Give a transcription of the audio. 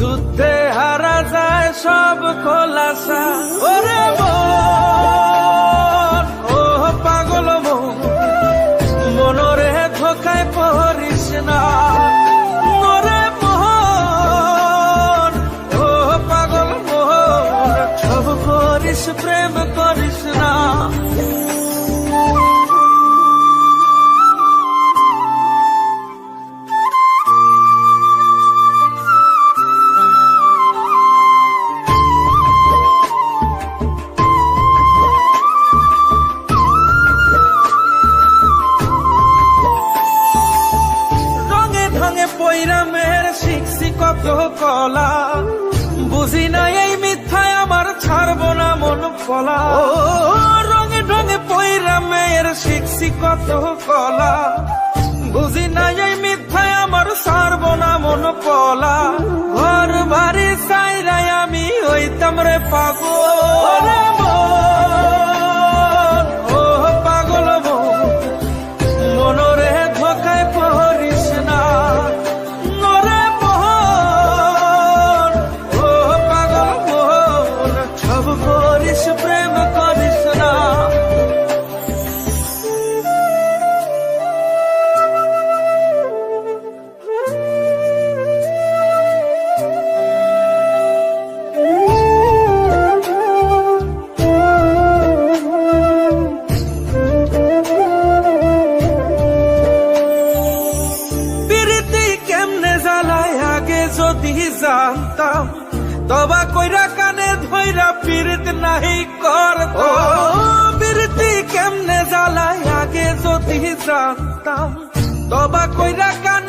যুদ্ধে হারা যায় সব খোলাসা। ওরে মন কলা। বুঝি না এই মিথ্যায় আমার ছাড়বো না মন ফলা রঙে ঢঙে পৈরামের শিখছি কত কলা। বুঝি না এই মিথ্যায় আমার ছাড়বো না মন কলা। ঘর বাড়ি সাইরাই আমি হইতাম রে পাগল। জানতাম তবা কইরা কানে ধইরা পীড়িত নাহি করত প্রীতি কেমনে জ্বালায় আগে যদি জানতাম তবা কইরা কানে